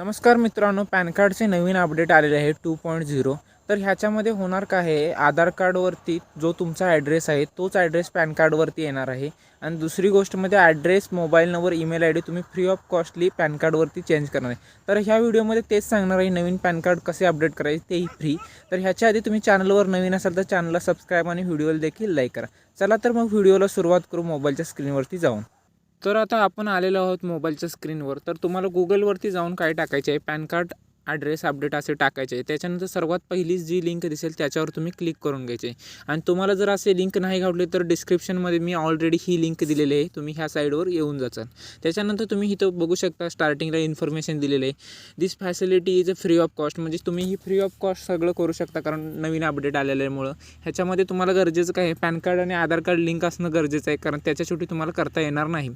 नमस्कार मित्रांनो पॅन कार्डचे नवीन अपडेट आलेले आहे टू पॉईंट झिरो. तर ह्याच्यामध्ये होणार काय आहे? आधार कार्डवरती जो तुमचा ॲड्रेस आहे तोच ॲड्रेस पॅन कार्डवरती येणार आहे. आणि दुसरी गोष्ट म्हणजे address mobile number email I D तुम्ही फ्री ऑफ कॉस्टली पॅन कार्डवरती चेंज करणार आहे. तर ह्या व्हिडिओमध्ये तेच सांगणार आहे नवीन पॅन कार्ड कसे अपडेट करायचे तेही फ्री तर ह्याच्या आधी तुम्ही चॅनलवर नवीन असाल तर चॅनलला सबस्क्राईब आणि व्हिडिओला देखील लाईक करा. चला तर मग व्हिडिओला सुरुवात करू मोबाईलच्या स्क्रीनवरती जाऊन. तर आता आपण आलेलो आहोत मोबाईलच्या स्क्रीनवर. तर तुम्हाला गुगलवरती जाऊन काय टाकायचे आहे? पॅन कार्ड ॲड्रेस अपडेट असे टाकायचे. त्याच्यानंतर सर्वात पहिली जी लिंक दिसेल त्याच्यावर तुम्ही क्लिक करून घ्यायचे. आहे. आणि तुम्हाला जर असे लिंक नाही घावले तर डिस्क्रिप्शनमध्ये मी ऑलरेडी ही लिंक दिलेली आहे. तुम्ही ह्या साईडवर येऊन जाचाल. त्याच्यानंतर तुम्ही इथं बघू शकता स्टार्टिंगला इन्फॉर्मेशन दिलेलं आहे. This facility is a free of cost म्हणजे तुम्ही ही फ्री ऑफ कॉस्ट सगळं करू शकता कारण नवीन अपडेट आलेल्यामुळं. ह्याच्यामध्ये तुम्हाला गरजेचं काय आहे? पॅन कार्ड आणि आधार कार्ड लिंक असणं गरजेचं आहे कारण त्याच्या शेवटी तुम्हाला करता येणार नाही.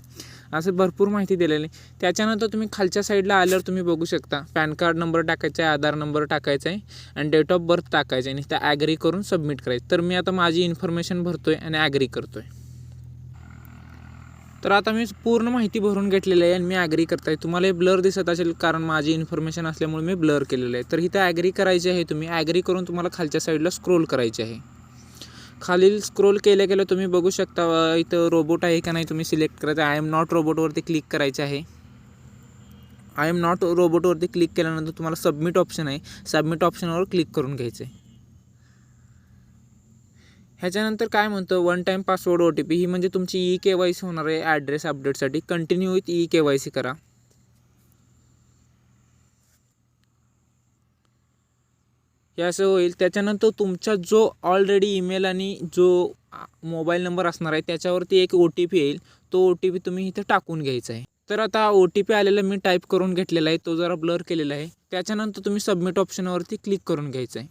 असं भरपूर माहिती दिलेली. आहे त्याच्यानंतर तुम्ही खालच्या साईडला आल्यावर तुम्ही बघू शकता. पॅन कार्ड नंबर टाकायचा आहे आधार नंबर टाकायचा आहे आणि डेट ऑफ बर्थ टाकायचं आहे. आणि त्या ॲग्री करून सबमिट करायचं. तर मी आता माझी इन्फॉर्मेशन भरतो आहे आणि ॲग्री करतो आहे तर आता मी पूर्ण माहिती भरून घेतलेली आहे आणि मी ॲग्री करत आहे तुम्हाला हे ब्लर दिसत असेल कारण माझी इन्फॉर्मेशन असल्यामुळे मी ब्लर केलेलं आहे. तर इथं ॲग्री करायची आहे तुम्ही. ॲग्री करून तुम्हाला खालच्या साईडला स्क्रोल करायचे आहे. खालील स्क्रोल केल्या केलं तुम्ही बघू शकता इथं रोबोट आहे का नाही तुम्ही सिलेक्ट करायचं. आय एम नॉट रोबोटवरती क्लिक करायचे आहे. आय एम नॉट रोबोटवरती क्लिक केल्यानंतर तुम्हाला सबमिट ऑप्शन आहे. सबमिट ऑप्शनवर क्लिक करून घ्यायचं आहे ह्याच्यानंतर काय म्हणतं? One time password O T P ही म्हणजे तुमची ई के वाय सी होणार आहे ॲड्रेस अपडेटसाठी continue with E K Y C करा. हे असं होईल. त्याच्यानंतर तुमचा जो ऑलरेडी ईमेल आणि जो मोबाईल नंबर असणार आहे त्याच्यावरती एक ओ टी पी येईल. तो ओ टी पी तुम्ही इथे टाकून घ्यायचा आहे. तर आता ओ टी पी आलेला मी टाईप करून घेतलेला आहे. तो जरा ब्लर केलेला आहे. त्याच्यानंतर तुम्ही सबमिट ऑप्शनवरती क्लिक करून घ्यायचं आहे.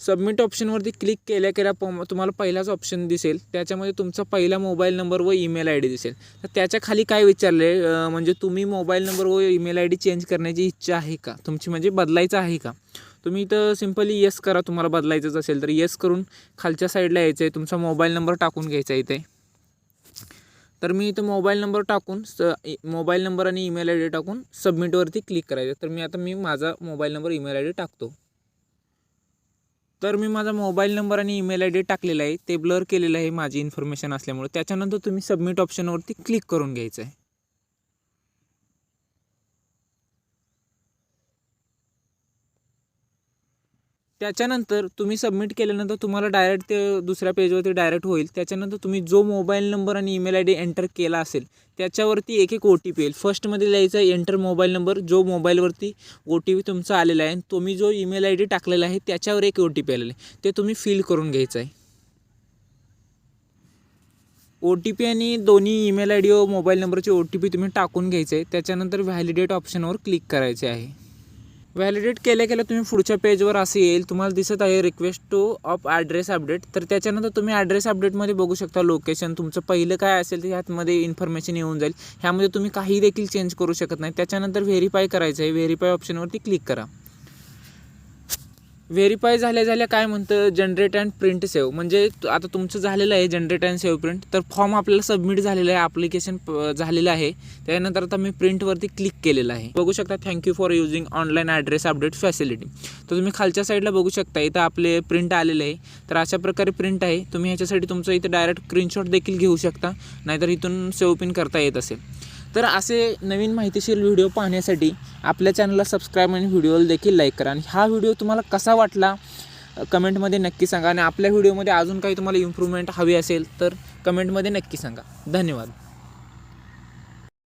सबमिट ऑप्शनवरती क्लिक केल्या केल्या प तुम्हाला पहिलाच ऑप्शन दिसेल. त्याच्यामध्ये तुमचा पहिला मोबाईल नंबर व ईमेल आय डी दिसेल. तर त्याच्याखाली काय विचारले म्हणजे तुम्ही मोबाईल नंबर व ईमेल आय डी चेंज करण्याची इच्छा आहे का? तुमची म्हणजे बदलायचं आहे का? तुम्ही इथं सिम्पली येस करा. तुम्हाला बदलायचंच असेल तर येस करून खालच्या साईडला यायचं आहे तुमचा मोबाईल नंबर टाकून घ्यायचा आहे इथे. तर मी इथं मोबाईल नंबर टाकून स मोबाईल नंबर आणि ईमेल आय डी टाकून सबमिटवरती क्लिक करायचं. तर मी आता मी माझा mobile number email I D टाकतो. तर मी माझा मोबाईल नंबर आणि ईमेल आय डी टाकलेला आहे. ते ब्लर केलेलं आहे माझी इन्फॉर्मेशन असल्यामुळे. त्याच्यानंतर तुम्ही सबमिट ऑप्शनवरती क्लिक करून घ्यायचं आहे. त्याच्यानंतर तुम्ही सबमिट केल्यानंतर तुम्हाला डायरेक्ट ते दुसऱ्या पेजवरती डायरेक्ट होईल. त्याच्यानंतर तुम्ही जो मोबाईल नंबर आणि ईमेल आय डी एंटर केला असेल त्याच्यावरती एक एक ओ टी पी येईल. फर्स्टमध्ये लिहायचं आहे एंटर मोबाईल नंबर जो मोबाईलवरती ओ टी पी तुमचा आलेला आहे आणि तुम्ही जो ईमेल आय डी टाकलेला आहे त्याच्यावर एक ओ टी पी आलेला आहे. ते तुम्ही फिल करून घ्यायचं आहे. ओ टी पी आणि दोन्ही ईमेल आय डी व मोबाईल नंबरचे ओ टी पी तुम्ही टाकून घ्यायचे आहे. त्याच्यानंतर व्हॅलिडेट ऑप्शनवर क्लिक करायचे आहे. व्हॅलिडेट केल्या केल्या तुम्ही पुढच्या पेजवर असं येईल. तुम्हाला दिसत आहे request to of address update तर त्याच्यानंतर तुम्ही ॲड्रेस अपडेटमध्ये बघू शकता लोकेशन तुमचं पहिलं काय असेल ते ह्यातमध्ये इन्फॉर्मेशन येऊन जाईल. ह्यामध्ये तुम्ही काही देखील चेंज करू शकत नाही. त्याच्यानंतर व्हेरीफाय करायचं आहे. व्हेरीफाय ऑप्शनवरती क्लिक करा. व्हेरीफाय झाल्या झाल्या काय म्हणतं जनरेट अँड प्रिंट सेव्ह म्हणजे आता तुमचं झालेलं आहे जनरेट अँड सेव्ह प्रिंट तर फॉर्म आपल्याला सबमिट झालेलं आहे ॲप्लिकेशन झालेलं आहे. त्यानंतर आता मी प्रिंटवरती क्लिक केलेलं आहे. बघू शकता thank you for using online address update facility तर तुम्ही खालच्या साईडला बघू शकता इथं आपले प्रिंट आलेले आहे. तर अशा प्रकारे प्रिंट आहे. तुम्ही ह्याच्यासाठी तुमचं इथं डायरेक्ट स्क्रीनशॉट देखील घेऊ शकता. नाहीतर इथून सेव्ह पिन करता येत असेल. तर असे नवीन माहितीशीर व्हिडिओ पाहण्यासाठी आपल्या चॅनलला सबस्क्राईब आणि व्हिडिओला देखील लाईक करा. आणि हा व्हिडिओ तुम्हाला कसा वाटला कमेंटमध्ये नक्की सांगा. आणि आपल्या व्हिडिओमध्ये अजून काही तुम्हाला इम्प्रूव्हमेंट हवी असेल तर कमेंटमध्ये नक्की सांगा. धन्यवाद.